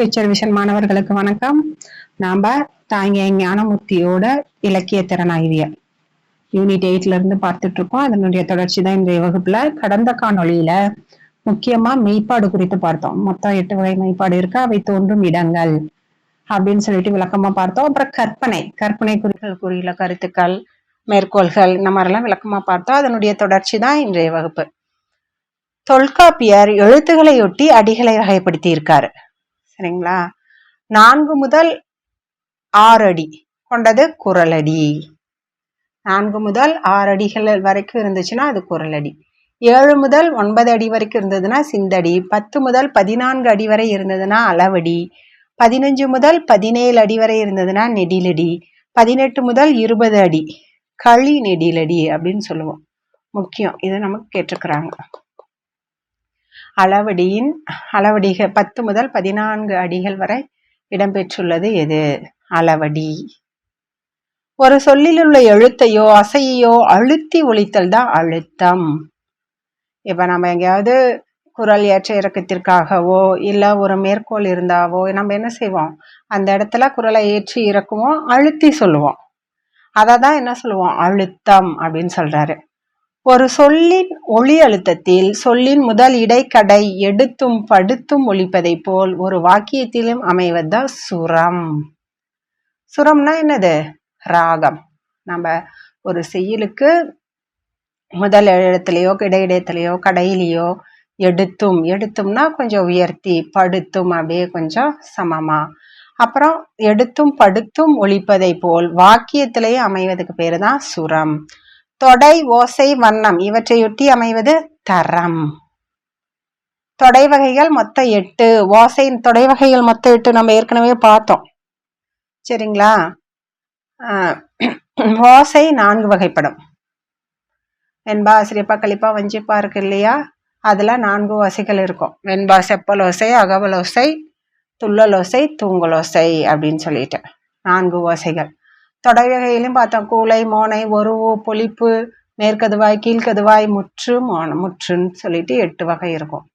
Future vision மாணவர்களுக்கு வணக்கம். நாம தாங்க ஞானமூர்த்தியோட இலக்கிய திறனாய்வியல் யூனிட் எயிட்ல இருந்து பார்த்துட்டு இருக்கோம். அதனுடைய தொடர்ச்சி தான் இன்றைய வகுப்புல. கடந்த காணொளியில முக்கியமா மெய்ப்பாடு குறித்து பார்த்தோம். மொத்தம் எட்டு வகை மெய்ப்பாடு இருக்கு. அவை தோன்றும் இடங்கள் அப்படின்னு சொல்லிட்டு விளக்கமா பார்த்தோம். அப்புறம் கற்பனை. கற்பனை குறிகள் குறியில கருத்துக்கள் மேற்கோள்கள் இந்த மாதிரிலாம் விளக்கமா பார்த்தோம். அதனுடைய தொடர்ச்சி தான் இன்றைய வகுப்பு. தொல்காப்பியர் எழுத்துக்களையொட்டி அடிகளை வகைப்படுத்தி இருக்காரு சரிங்களா? நான்கு முதல் ஆறு அடி கொண்டது குரலடி நான்கு முதல் ஆறு அடிகள் வரைக்கும் இருந்துச்சுன்னா அது குரலடி ஏழு முதல் ஒன்பது அடி வரைக்கும் இருந்ததுன்னா சிந்தடி பத்து முதல் பதினான்கு அடி வரை இருந்ததுன்னா அளவடி. பதினஞ்சு முதல் பதினேழு அடி வரை இருந்ததுன்னா நெடிலடி. பதினெட்டு முதல் இருபது அடி. களி நெடிலடி அப்படின்னு சொல்லுவோம். முக்கியம். இதை நமக்கு கேட்டிருக்கிறாங்க. அளவடியின் அளவடிக பத்து முதல் பதினான்கு அடிகள் வரை இடம்பெற்றுள்ளது எது? அளவடி. ஒரு சொல்லில் உள்ள எழுத்தையோ அசையோ அழுத்தி ஒழித்தல் தான் அழுத்தம். இப்போ நம்ம எங்கேயாவது குரல் ஏற்ற இறக்கத்திற்காகவோ இல்லை ஒரு மேற்கோள் இருந்தாவோ நம்ம என்ன செய்வோம்? அந்த இடத்துல குரலை ஏற்றி இறக்குவோம் அழுத்தி சொல்லுவோம். அதை தான் என்ன சொல்லுவோம்? அழுத்தம் அப்படின்னு சொல்கிறாரு ஒரு சொல்லின் ஒளி அழுத்தத்தில் சொல்லின் முதல் இடைக்கடை எடுத்தும் படுத்தும் ஒழிப்பதை போல் ஒரு வாக்கியத்திலும் அமைவதுதான் சுரம். சுரம்னா என்னது? ராகம். நம்ம ஒரு செய்யலுக்கு முதல் இடத்துலையோ இடையிடத்துலையோ கடையிலையோ எடுத்தும் எடுத்தும்னா கொஞ்சம் உயர்த்தி படுத்தும் அப்படியே கொஞ்சம் சமமா. அப்புறம் எடுத்தும் படுத்தும் ஒழிப்பதை போல் வாக்கியத்திலேயே அமைவதுக்கு பேரு தான் சுரம். தொடை ஓசை வண்ணம் இவற்றையொட்டி அமைவது தரம். தொடை வகைகள் மொத்தம் எட்டு. ஓசை தொடை வகைகள் மொத்தம் எட்டு நம்ம ஏற்கனவே பார்த்தோம். சரிங்களா? ஓசை நான்கு வகைப்படும். வெண்பா சிரிப்பா கழிப்பா வஞ்சிப்பா இருக்கு இல்லையா? அதில் நான்கு ஓசைகள் இருக்கும். வெண்பா செப்பல் ஓசை அகவல் ஓசை துள்ளல் ஓசை தூங்கல் ஓசை அப்படின்னு சொல்லிட்டு நான்கு ஓசைகள். தொடைவகையிலும் பார்த்தோம். கூளை மோனை ஒருவு பொழிப்பு மேற்கதுவாய் கீழ்கதுவாய் முற்று மோன முற்றுன்னு சொல்லிட்டு எட்டு வகை இருக்கும்.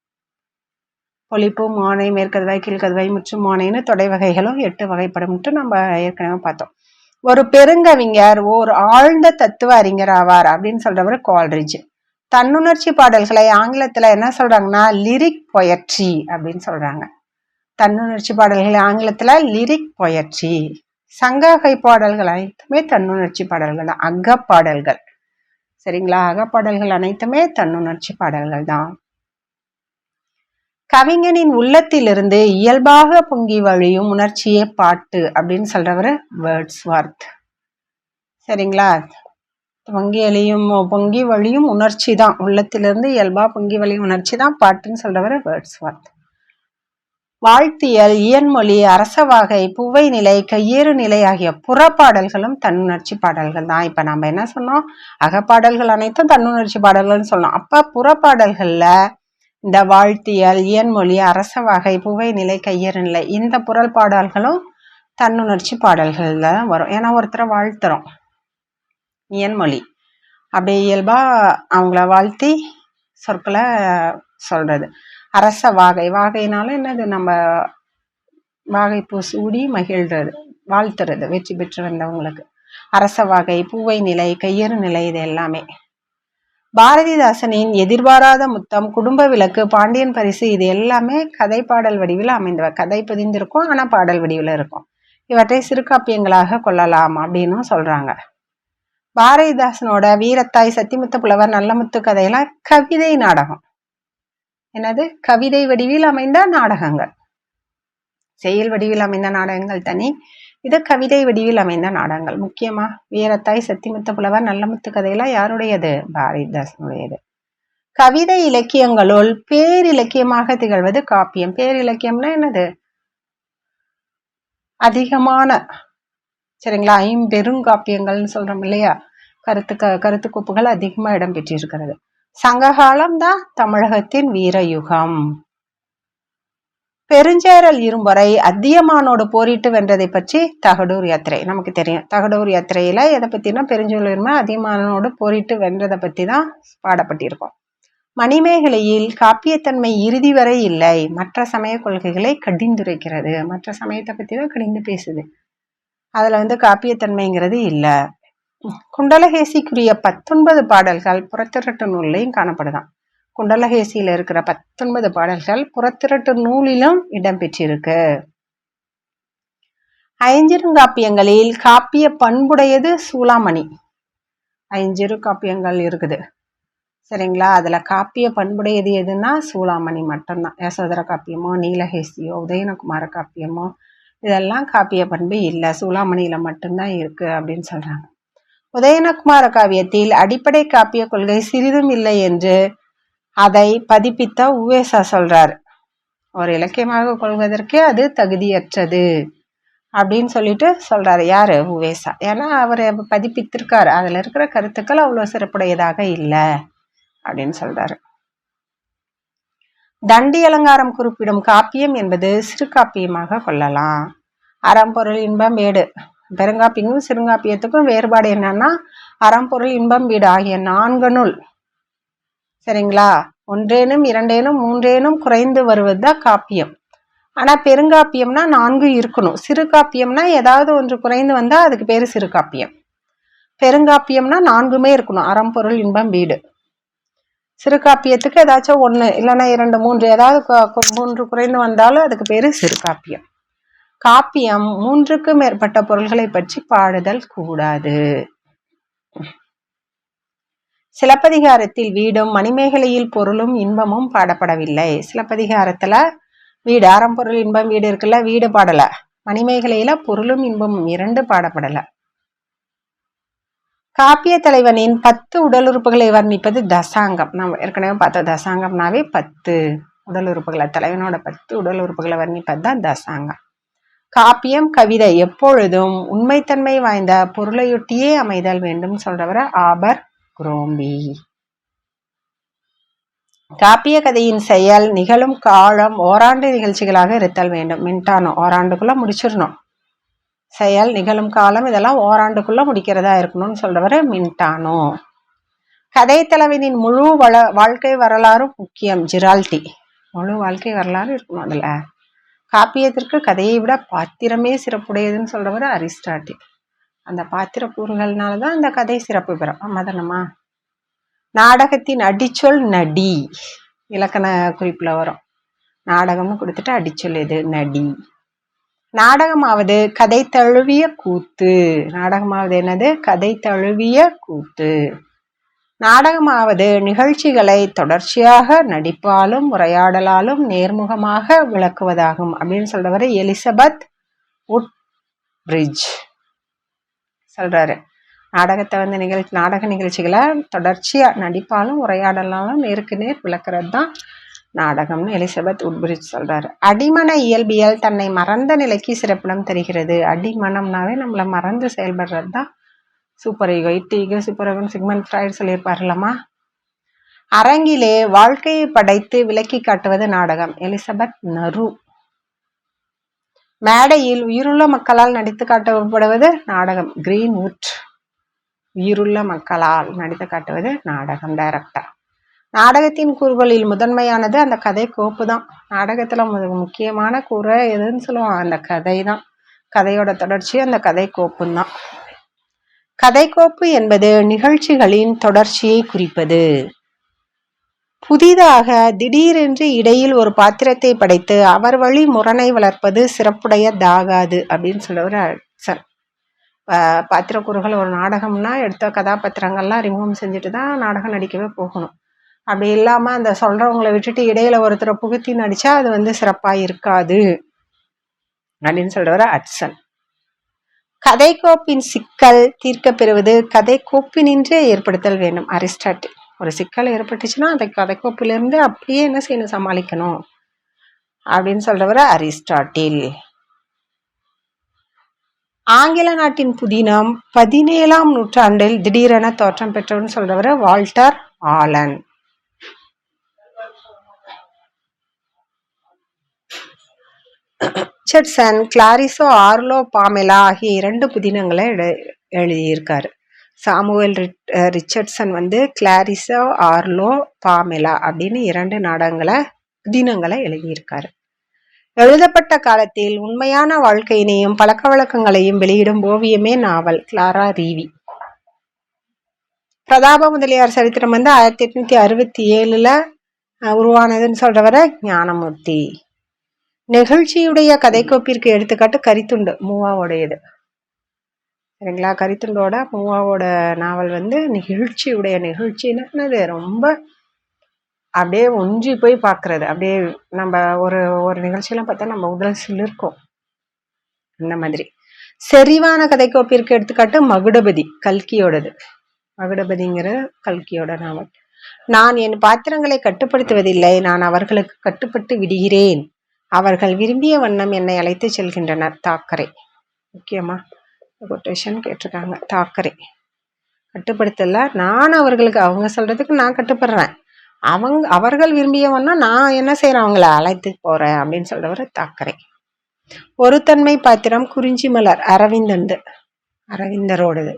பொழிப்பு மோனை மேற்கதுவாய் கீழ்கதுவாய் முற்று மோனைன்னு தொடை வகைகளும் எட்டு வகைப்படும்ட்டு நம்ம ஏற்கனவே பார்த்தோம். ஒரு பெருங்கவிஞர் ஓர் ஆழ்ந்த தத்துவ அறிஞர் ஆவார் அப்படின்னு சொல்றவர் கோல்ரிட்ஜ். தன்னுணர்ச்சி பாடல்களை ஆங்கிலத்துல என்ன சொல்றாங்கன்னா லிரிக் பொயட்ரி அப்படின்னு சொல்றாங்க. தன்னுணர்ச்சி பாடல்களை ஆங்கிலத்துல லிரிக் பொயட்ரி சங்ககை பாடல்கள் அனைத்துமே தன்னுணர்ச்சி பாடல்கள் தான். அகப்பாடல்கள். சரிங்களா? அகப்பாடல்கள் அனைத்துமே தன்னுணர்ச்சி பாடல்கள் தான். கவிஞனின் உள்ளத்திலிருந்து இயல்பாக பொங்கி வழியும் உணர்ச்சியே பாட்டு அப்படின்னு சொல்றவர் வேர்ட்ஸ் வார்த் சரிங்களா? பொங்கி அழியும் பொங்கி வழியும் உணர்ச்சி தான். உள்ளத்திலிருந்து இயல்பா பொங்கி வழியும் உணர்ச்சி தான் பாட்டுன்னு சொல்றவர் வேர்ட்ஸ் வார்த் வாழ்த்தியல் இயன்மொழி அரசவாகை புவை நிலை கையேறு நிலை ஆகிய புறப்பாடல்களும் தன்னுணர்ச்சி பாடல்கள் தான். இப்போ நம்ம என்ன சொன்னோம்? அகப்பாடல்கள் அனைத்தும் தன்னுணர்ச்சி பாடல்கள்னு சொல்லணும் அப்போ புறப்பாடல்களில் இந்த வாழ்த்தியல் இயன்மொழி அரசவாகை புவை நிலை கையேறு நிலை இந்த புறல் பாடல்களும் தன்னுணர்ச்சி பாடல்கள் தான் வரும். ஏன்னா ஒருத்தரை வாழ்த்துறோம். இயன்மொழி. அப்படியே இயல்பாக அவங்கள வாழ்த்தி சொற்களை சொல்றது. அரச வாகை. வாகைனால என்னது? நம்ம வாகைப்பூ சூடி மகிழ்றது வாழ்த்துறது வெற்றி பெற்று வந்தவங்களுக்கு. அரச வாகை பூவை நிலை கையறு நிலை இது எல்லாமே. பாரதிதாசனின் எதிர்பாராத முத்தம் குடும்ப விளக்கு பாண்டியன் பரிசு இது எல்லாமே கதை பாடல் வடிவில் அமைந்தவ. கதை பதிந்திருக்கும் ஆனால் பாடல் வடிவில் இருக்கும். இவற்றை சிறுகாப்பியங்களாக கொள்ளலாம் அப்படின்னு சொல்றாங்க. பாரதிதாசனோட வீரத்தாய் சத்திமுத்த புலவர் நல்லமுத்து கதையெல்லாம் கவிதை நாடகம். என்னது? கவிதை வடிவில் அமைந்த நாடகங்கள். செயல் வடிவில் அமைந்த நாடகங்கள் தனி. இது கவிதை வடிவில் அமைந்த நாடகங்கள். முக்கியமா வீரத்தாய் சத்திமுத்த புலவர் நல்லமுத்து கதையெல்லாம் யாருடையது? பாரதிதாசனுடையது. கவிதை இலக்கியங்களுள் பேரிலக்கியமாக திகழ்வது காப்பியம். பேரிலக்கியம்னா என்னது? அதிகமான சரிங்களா ஐம்பெருங்காப்பியங்கள்னு சொல்றோம் இல்லையா? கருத்து க கருத்துக்கோப்புகள் அதிகமாக இடம் பெற்றிருக்கிறது. சங்ககாலம் தான் தமிழகத்தின் வீரயுகம். பெருஞ்சேரல் இரும்பறை அத்தியமானோடு போரிட்டு வென்றதை பற்றி தகடூர் யாத்திரை. நமக்கு தெரியும். தகடூர் யாத்திரையில எதை பத்தினா பெருஞ்சோல் இருமை அதியமானோடு போரிட்டு வென்றதை பத்தி தான் பாடப்பட்டிருக்கோம். மணிமேகலையில் காப்பியத்தன்மை இறுதி வரை இல்லை. மற்ற சமய கொள்கைகளை கடிந்துரைக்கிறது. மற்ற சமயத்தை பற்றி தான் கடிந்து பேசுது. அதில் வந்து காப்பியத்தன்மைங்கிறது இல்லை. குண்டலகேசிக்குரிய பத்தொன்பது பாடல்கள் புறத்திரட்டு நூல்லையும் காணப்படுதான். குண்டலகேசியில் இருக்கிற பத்தொன்பது பாடல்கள் புறத்திரட்டு நூலிலும் இடம்பெற்றிருக்கு. ஐஞ்சிருங்காப்பியங்களில் காப்பிய பண்புடையது சூளாமணி. ஐஞ்சிறு காப்பியங்கள் இருக்குது. சரிங்களா? அதில் காப்பிய பண்புடையது எதுன்னா சூளாமணி மட்டும்தான். யசோதர காப்பியமோ நீலகேசியோ உதயனகுமார காப்பியமோ இதெல்லாம் காப்பிய பண்பு இல்லை. சூளாமணியில் மட்டும்தான் இருக்குது அப்படின்னு சொல்கிறாங்க உதயநகுமார காவியத்தில் அடிப்படை காப்பிய கொள்கை சிறிதும் இல்லை என்று அதை பதிப்பித்த உவேசா சொல்றார். ஒரு இலக்கியமாக கொள்வதற்கே அது தகுதியற்றது அப்படின்னு சொல்லிட்டு சொல்றாரு. யாரு? உவேசா. ஏன்னா அவர் பதிப்பித்திருக்காரு. அதில் இருக்கிற கருத்துக்கள் அவ்வளோ சிறப்புடையதாக இல்லை அப்படின்னு சொல்றாரு. தண்டி அலங்காரம் குறிப்பிடும் காப்பியம் என்பது சிறு காப்பியமாக கொள்ளலாம். அறம்பொருள் இன்பம் வேடு பெருங்காப்பியமும் சிறுங்காப்பியத்துக்கும் வேறுபாடு என்னன்னா அறம்பொருள் இன்பம் வீடு ஆகிய நான்கு நூல். சரிங்களா? ஒன்றேனும் இரண்டேனும் மூன்றேனும் குறைந்து வருவது தான் காப்பியம். ஆனால் பெருங்காப்பியம்னா நான்கு இருக்கணும். சிறு காப்பியம்னா ஏதாவது ஒன்று குறைந்து வந்தால் அதுக்கு பேர் சிறு காப்பியம். பெருங்காப்பியம்னா நான்குமே இருக்கணும். அறம்பொருள் இன்பம் வீடு. சிறு காப்பியத்துக்கு ஏதாச்சும் ஒன்று இல்லைன்னா இரண்டு மூன்று ஏதாவது மூன்று குறைந்து வந்தாலும் அதுக்கு பேர் சிறு காப்பியம். காப்பியம் மூன்றுக்கு மேற்பட்ட பொருள்களை பற்றி பாடுதல் கூடாது. சிலப்பதிகாரத்தில் வீடும் மணிமேகலையில் பொருளும் இன்பமும் பாடப்படவில்லை. சிலப்பதிகாரத்துல வீடு ஆரம்பொருள் இன்பம் வீடு இருக்குல்ல வீடு பாடல. மணிமேகலையில பொருளும் இன்பமும் இரண்டு பாடப்படல. காப்பிய தலைவனின் பத்து உடல் உறுப்புகளை வர்ணிப்பது தசாங்கம். நம்ம ஏற்கனவே பார்த்த தசாங்கம்னாவே பத்து உடல் உறுப்புகளை தலைவனோட பத்து உடல் உறுப்புகளை வர்ணிப்பது தான் தசாங்கம். காப்பியம் கவிதை எப்பொழுதும் உண்மைத்தன்மை வாய்ந்த பொருளையொட்டியே அமைதல் வேண்டும் சொல்றவர ஆபர் குரோம்பி. காப்பிய கதையின் செயல் நிகழும் காலம் ஓராண்டு நிகழ்ச்சிகளாக இருத்தல் வேண்டும். மின்டானோ ஓராண்டுக்குள்ள முடிச்சிடணும். செயல் நிகழும் காலம் இதெல்லாம் ஓராண்டுக்குள்ள முடிக்கிறதா இருக்கணும்னு சொல்றவர் மின்டானோ. கதை தலைவனின் முழு வள வாழ்க்கை வரலாறும் முக்கியம். ஜிரால்டி. முழு வாழ்க்கை வரலாறு இருக்கணும் அதுல. காப்பியத்திற்கு கதையை விட பாத்திரமே சிறப்புடையதுன்னு சொல்றவர் அரிஸ்டாட்டில். அந்த பாத்திர கூறுகள்னால தான் அந்த கதை சிறப்பு பெறும். மதனமா நாடகத்தின் அடிச்சொல் நடி. இலக்கண குறிப்பில் வரும். நாடகம்னு கொடுத்துட்டு அடிச்சொல் எது? நடி. நாடகமாவது கதை தழுவிய கூத்து. நாடகமாவது என்னது? கதை தழுவிய கூத்து. நாடகமாவது நிகழ்ச்சிகளை தொடர்ச்சியாக நடிப்பாலும் உரையாடலாலும் நேர்முகமாக விளக்குவதாகும் அப்படின்னு சொல்றவர் எலிசபெத் உட் பிரிட்ஜ் சொல்றாரு. நாடகத்தை வந்து நிகழ்ச்சி நாடக நிகழ்ச்சிகளை தொடர்ச்சியாக நடிப்பாலும் உரையாடலாலும் நேருக்கு நேர் விளக்குறது தான் நாடகம்னு எலிசபெத் உட்பிரிட்ஜ் சொல்றாரு. அடிமன இயல்பியல் தன்னை மறந்த நிலைக்கு சிறப்பிடம் தருகிறது. அடிமனம்னாவே நம்மளை மறந்து செயல்படுறது தான் super ego id ego super ego Sigmund Freud சொல்லியிருப்பார்லம்மா அரங்கிலே வாழ்க்கையை படைத்து விளக்கி காட்டுவது நாடகம். எலிசபெத் நரு. மேடையில் உயிருள்ள மக்களால் நடித்து காட்டப்படுவது நாடகம். கிரீன்வுட். உயிருள்ள மக்களால் நடித்து காட்டுவது நாடகம் டைரக்டர் நாடகத்தின் கூறுகளில் முதன்மையானது அந்த கதை கோப்பு தான் நாடகத்தில் முக்கியமான கூற எதுன்னு சொல்லுவோம் அந்த கதை தான் கதையோட தொடர்ச்சி அந்த கதை கோப்புந்தான். கதைக்கோப்பு என்பது நிகழ்ச்சிகளின் தொடர்ச்சியை குறிப்பது. புதிதாக திடீரென்று இடையில் ஒரு பாத்திரத்தை படைத்து அவர் வழி முரணை வளர்ப்பது சிறப்புடையதாகாது அப்படின்னு சொல்லுவார் சார். பாத்திரக்கூறுகள் ஒரு நாடகம்னா எடுத்த கதாபாத்திரங்கள்லாம் அறிமுகம் செஞ்சுட்டு தான் நாடகம் நடிக்கவே போகணும். அப்படி இல்லாமல் அந்த சொல்கிறவங்கள விட்டுட்டு இடையில ஒருத்தரை புகுத்தி நடித்தா அது வந்து சிறப்பாக இருக்காது அப்படின்னு சொல்கிறவர் அட்சன். கதைக்கோப்பின் சிக்கல் தீர்க்க பெறுவது கதை கோப்பினின்றே ஏற்படுத்தல் வேண்டும். அரிஸ்டாட்டில் ஒரு சிக்கல் ஏற்பட்டுச்சுன்னா அந்த கதைக்கோப்பிலிருந்து அப்படியே என்ன செய்யணும்? சமாளிக்கணும். அப்படின்னு சொல்றவர் அரிஸ்டாட்டில். ஆங்கில நாட்டின் புதினம் பதினேழாம் நூற்றாண்டில் திடீரென தோற்றம் பெற்றவர்னு சொல்றவர் Walter Allen. Richardson Clarissa Arlo Pamela ஆகிய இரண்டு புதினங்களை எழுதியிருக்காரு. சாமுவேல் ரிட் ரிச்சர்ட்சன் வந்து கிளாரிசோ ஆர்லோ பாமெலா அப்படின்னு இரண்டு நாடகங்களை புதினங்களை எழுதியிருக்காரு. எழுதப்பட்ட காலத்தில் உண்மையான வாழ்க்கையினையும் பழக்க வழக்கங்களையும் வெளியிடும் ஓவியமே நாவல் கிளாரா ரீவி. பிரதாப முதலியார் சரித்திரம் வந்து ஆயிரத்தி எட்நூத்தி அறுபத்தி ஏழுல உருவானதுன்னு சொல்றவரை ஞானமூர்த்தி. நிகழ்ச்சியுடைய கதைக்கோப்பிற்கு எடுத்துக்காட்டு கரித்துண்டு மூவாவோடையது. சரிங்களா? கரித்துண்டோட மூவாவோட நாவல் வந்து நிகழ்ச்சியுடைய நிகழ்ச்சின்னு ரொம்ப அப்படியே ஒன்றி போய் பார்க்கறது. அப்படியே நம்ம ஒரு ஒரு நிகழ்ச்சியெல்லாம் பார்த்தா நம்ம உடல் சிலிருக்கும். அந்த மாதிரி. செறிவான கதைக்கோப்பிற்கு எடுத்துக்காட்டு மகுடபதி கல்கியோடது. மகுடபதிங்கிற கல்கியோட நாவல். நான் என் பாத்திரங்களை கட்டுப்படுத்துவதில்லை. நான் அவர்களுக்கு கட்டுப்பட்டு விடுகிறேன். அவர்கள் விரும்பிய வண்ணம் என்னை அழைத்து செல்கின்றனர். தாக்கரை. முக்கியமா கொட்டேஷன் கேட்டிருக்காங்க. தாக்கரை. கட்டுப்படுத்தல. நான் அவர்களுக்கு அவங்க சொல்றதுக்கு நான் கட்டுப்படுறேன். அவங்க அவர்கள் விரும்பியவன்னா நான் என்ன செய்யறேன் அவங்கள அழைத்து போறேன் அப்படின்னு சொல்றவர் தாக்கரை. ஒரு தன்மை பாத்திரம் குறிஞ்சி மலர் அரவிந்தந்து அரவிந்தரோடது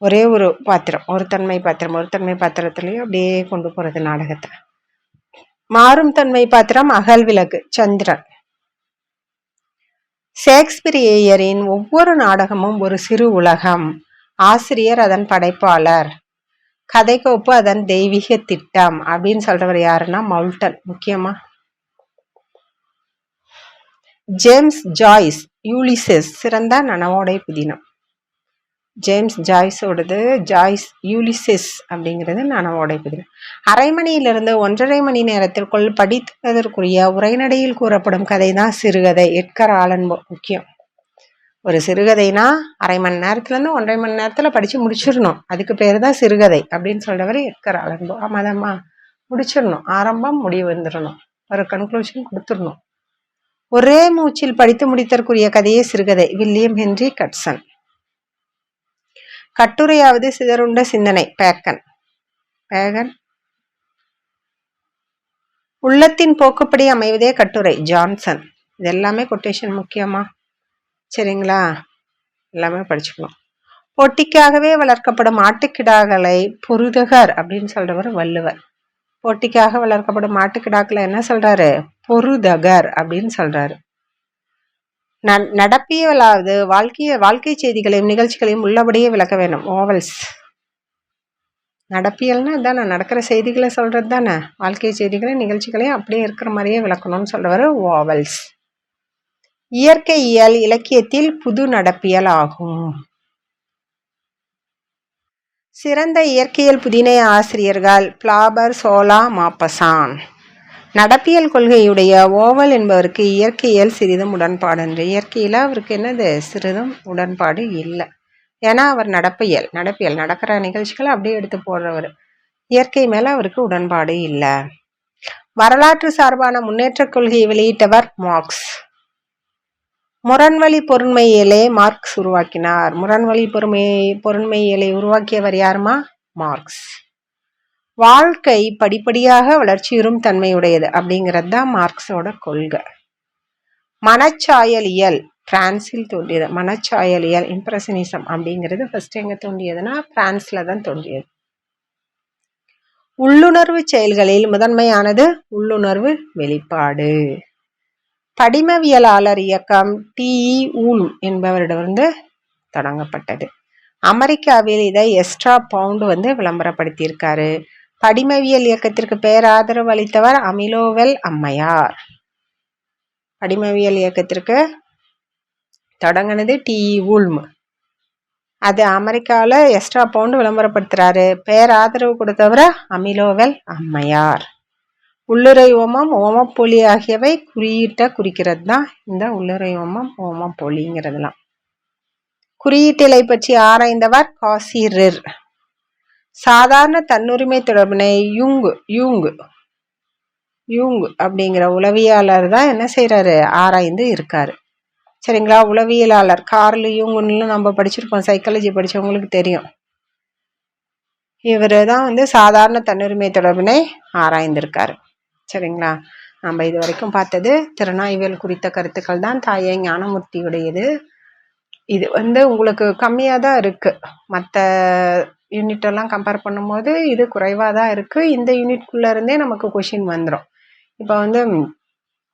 ஒரே ஒரு பாத்திரம். ஒரு தன்மை பாத்திரம். ஒரு தன்மை பாத்திரத்திலையும் அப்படியே கொண்டு போறது நாடகத்தை. மாறும் தன்மை பாத்திரம் அகல் விளக்கு சந்திரன். ஷேக்ஸ்பிரியரின் ஒவ்வொரு நாடகமும் ஒரு சிறு உலகம். ஆசிரியர் அதன் படைப்பாளர். கதைக்கோப்பு அதன் தெய்வீக திட்டம் அப்படின்னு சொல்றவர் யாருன்னா மவுல்டன் முக்கியமா? ஜேம்ஸ் ஜாய்ஸ் யூலிசஸ் சிறந்த நனவோடை புதினம். ஜேம்ஸ் ஜாய்ஸோடது ஜாய்ஸ் யூலிசிஸ் அப்படிங்கிறது நான் உடைப்பது அரை மணியிலிருந்து ஒன்றரை மணி நேரத்திற்குள் படித்ததற்குரிய உரைநடையில் கூறப்படும் கதை தான் சிறுகதை. எட்கர் ஆலன்போ முக்கியம். ஒரு சிறுகதைனா அரை மணி நேரத்துலேருந்து ஒன்றரை மணி நேரத்தில் படித்து முடிச்சிடணும். அதுக்கு பேர் தான் சிறுகதை அப்படின்னு சொல்கிறவர் எட்கர் ஆலன்போ ஆமாதம்மா. முடிச்சிடணும். ஆரம்பம் முடிவு வந்துடணும். ஒரு கன்க்ளூஷன் கொடுத்துடணும். ஒரே மூச்சில் படித்து முடித்தற்குரிய கதையே சிறுகதை. William Henry கட்சன். கட்டுரையாவது சிதறுண்ட சிந்தனை பேக்கன் பேகன். உள்ளத்தின் போக்குப்படி அமைவதே கட்டுரை ஜான்சன். இது எல்லாமே கொட்டேஷன் முக்கியமா? சரிங்களா? எல்லாமே படிச்சுக்கணும். போட்டிக்காகவே வளர்க்கப்படும் ஆட்டுக்கிடாக்களை புருதகர் அப்படின்னு சொல்றவர் வள்ளுவர். போட்டிக்காக வளர்க்கப்படும் ஆட்டுக்கிடாக்களை என்ன சொல்றாரு? பொருதகர் அப்படின்னு சொல்றாரு. நடப்பியலாவது வாழ்க்கைய வாழ்க்கை செய்திகளையும் நிகழ்ச்சிகளையும் உள்ளபடியே விளக்க வேண்டும். ஓவல்ஸ் நடப்பியல்னா தானே நடக்கிற செய்திகளை சொல்கிறது தானே. வாழ்க்கை செய்திகளை நிகழ்ச்சிகளையும் அப்படியே இருக்கிற மாதிரியே விளக்கணும்னு சொல்கிறவர் ஓவல்ஸ் இயற்கையியல் இலக்கியத்தில் புது நடப்பியல் ஆகும். சிறந்த இயற்கையியல் புதினை ஆசிரியர்கள் பிளாபர் சோலா மாப்பசான். நடப்பியல் கொள்கையுடைய ஓவல் என்பவருக்கு இயற்கையியல் சிறிதும் உடன்பாடு என்று. இயற்கையில் அவருக்கு என்னது? சிறிதும் உடன்பாடு இல்லை. ஏன்னா அவர் நடப்பியல் நடப்பியல் நடக்கிற நிகழ்ச்சிகளை அப்படியே எடுத்து போடுறவர். இயற்கை மேலே அவருக்கு உடன்பாடு இல்லை. வரலாற்று சார்பான முன்னேற்ற கொள்கையை வெளியிட்டவர் மார்க்ஸ். முரண்வழி பொருண்மையியலே மார்க்ஸ் உருவாக்கினார். முரண்வழி பொறுமை பொருண்மையியலை உருவாக்கியவர் யாருமா? மார்க்ஸ். வாழ்க்கை படிப்படியாக வளர்ச்சியுறும் தன்மையுடையது அப்படிங்கிறது தான் மார்க்ஸோட கொள்கை. மனச்சாயலியல் பிரான்சில் தோன்றியது. மனச்சாயலியல் இம்ப்ரெஷனிசம் அப்படிங்கிறது ஃபர்ஸ்ட் எங்கே தோன்றியதுன்னா பிரான்ஸில் தான் தோன்றியது. உள்ளுணர்வு செயல்களில் முதன்மையானது உள்ளுணர்வு வெளிப்பாடு. படிமவியலாளர் இயக்கம் டிஇ ஊல் என்பவரிடமிருந்து தொடங்கப்பட்டது. அமெரிக்காவில் இதை எஸ்ட்ரா பவுண்டு வந்து விளம்பரப்படுத்தியிருக்காரு. படிமவியல் இயக்கத்திற்கு பேராதரவு அளித்தவர் அமிலோவெல் அம்மையார். படிமவியல் இயக்கத்திற்கு தொடங்கினது டி. ஊல்ம் அது அமெரிக்காவில் எக்ஸ்ட்ரா பவுண்டு விளம்பரப்படுத்துகிறாரு பேராதரவு கொடுத்தவர் அமிலோவெல் அம்மையார். உள்ளுரை ஓமம் ஓமப்பொலி ஆகியவை குறியீட்டை குறிக்கிறது தான் இந்த உள்ளுரை ஓமம் ஓமப்பொலிங்கிறதுலாம் குறியீட்டிலை பற்றி ஆராய்ந்தவர் காசிரிர். சாதாரண தன்னுரிமை தொடர்பினை யூங்கு யூங்கு யூங் அப்படிங்கிற உளவியலாளர் தான் என்ன செய்கிறாரு ஆராய்ந்து இருக்கார். சரிங்களா? உளவியலாளர் கார்லு யூங்குன்னு நம்ம படிச்சிருப்போம். சைக்காலஜி படித்தவங்களுக்கு தெரியும். இவர் தான் வந்து சாதாரண தன்னுரிமை தொடர்பினை ஆராய்ந்திருக்காரு. சரிங்களா? நம்ம இது வரைக்கும் பார்த்தது திறனாய்வியல் குறித்த கருத்துக்கள் தான். தாயே ஞானமூர்த்தியுடையது. இது வந்து உங்களுக்கு கம்மியாக தான் இருக்குது மற்ற யூனிட்டெல்லாம் கம்பேர் பண்ணும்போது இது குறைவாக தான் இருக்குது இந்த யூனிட்குள்ளே இருந்தே நமக்கு கொஷின் வந்துடும் இப்போ வந்து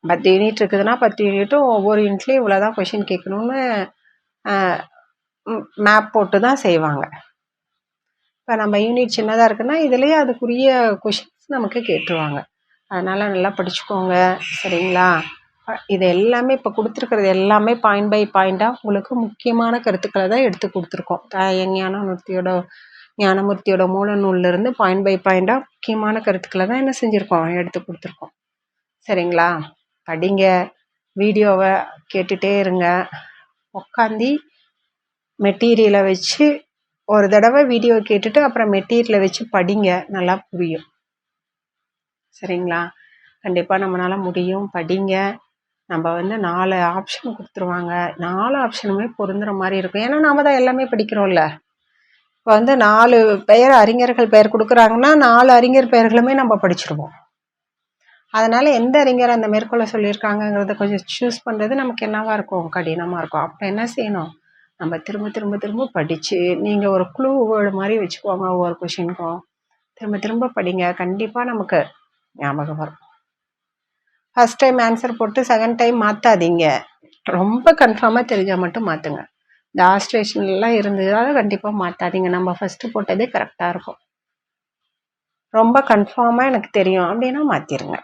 பத்து யூனிட் இருக்குதுன்னா பத்து யூனிட்டும் ஒவ்வொரு யூனிட்லேயும் இவ்வளோ தான் கொஷின் கேட்கணும்னு மேப் போட்டு தான் செய்வாங்க. இப்போ நம்ம யூனிட் சின்னதாக இருக்குன்னா இதுலேயே அதுக்குரிய கொஷின்ஸ் நமக்கு கேட்டுருவாங்க. அதனால் நல்லா படிச்சுக்கோங்க. சரிங்களா? இது எல்லாமே இப்போ கொடுத்துருக்கிறது எல்லாமே பாயிண்ட் பை பாயிண்ட்டாக உங்களுக்கு முக்கியமான கருத்துக்களை தான் எடுத்து கொடுத்துருக்கோம். த- ஞானமூர்த்தியோட ஞானமூர்த்தியோட மூல நூல்ல இருந்து பாயிண்ட் பை பாயிண்டாக முக்கியமான கருத்துக்களை தான் என்ன செஞ்சுருக்கோம்? எடுத்து கொடுத்துருக்கோம். சரிங்களா? படிங்க. வீடியோவை கேட்டுகிட்டே இருங்க. உக்காந்தி மெட்டீரியலை வச்சு ஒரு தடவை வீடியோ கேட்டுட்டு அப்புறம் மெட்டீரியலை வச்சு படிங்க. நல்லா புரியும். சரிங்களா? கண்டிப்பாக நம்மளால முடியும். படிங்க. நம்ம வந்து நாலு ஆப்ஷன் கொடுத்துருவாங்க. நாலு ஆப்ஷனுமே பொருந்துகிற மாதிரி இருக்கும். ஏன்னா நாம் தான் எல்லாமே படிக்கிறோம்ல. இப்போ வந்து நாலு பெயர் அறிஞர்கள் பெயர் கொடுக்குறாங்கன்னா நாலு அறிஞர் பெயர்களுமே நம்ம படிச்சிருவோம். அதனால் எந்த அறிஞர் அந்த மேற்கொள்ள சொல்லியிருக்காங்கங்கிறத கொஞ்சம் சூஸ் பண்ணுறது நமக்கு என்னவாக இருக்கும்? கடினமாக இருக்கும். அப்போ என்ன செய்யணும்? நம்ம திரும்ப திரும்ப திரும்ப படித்து நீங்கள் ஒரு க்ளூ வேர்டு மாதிரி வச்சுக்கோங்க ஒவ்வொரு கொஷினுக்கும் திரும்ப திரும்ப படிங்க. கண்டிப்பாக நமக்கு ஞாபகம் வரும். ஃபஸ்ட் டைம் ஆன்சர் போட்டு செகண்ட் டைம் மாற்றாதீங்க ரொம்ப கன்ஃபார்மாக தெரிஞ்சால் மட்டும் மாற்றுங்க இந்த ஆஸ்ட்ரேஷன்லாம் இருந்ததால் கண்டிப்பாக மாற்றாதீங்க நம்ம ஃபஸ்ட்டு போட்டதே கரெக்டாக இருக்கும். ரொம்ப கன்ஃபார்மாக எனக்கு தெரியும். அப்படின்னா மாற்றிருங்க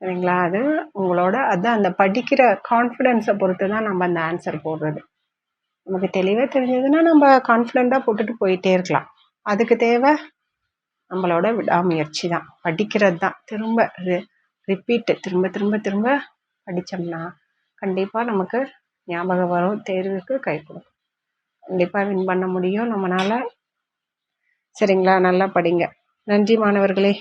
சரிங்களா? அது உங்களோட அது அந்த படிக்கிற கான்ஃபிடென்ஸை பொறுத்து தான் நம்ம அந்த ஆன்சர் போடுறது. நமக்கு தெளிவாக தெரிஞ்சதுன்னா நம்ம கான்ஃபிடெண்ட்டாக போட்டுட்டு போயிட்டே இருக்கலாம். அதுக்கு தேவை நம்மளோட விடாமுயற்சி தான். படிக்கிறது தான். திரும்ப ரிப்பீட்டு திரும்ப திரும்ப திரும்ப படித்தோம்னா கண்டிப்பாக நமக்கு ஞாபகம் வரும். தேர்வுக்கு கை கொடுக்கும். கண்டிப்பாக வின் பண்ண முடியும் நம்மளால் சரிங்களா நல்லா படிங்க நன்றி மாணவர்களே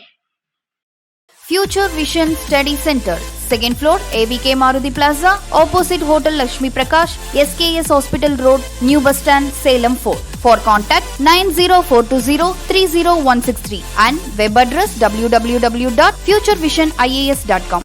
future vision study centre second floor AVK Maruti plaza opposite hotel Lakshmi Prakash SKS hospital road new bus stand Salem four for contact nine zero four two zero three zero one six three and web address W W W dot future vision IAS dot com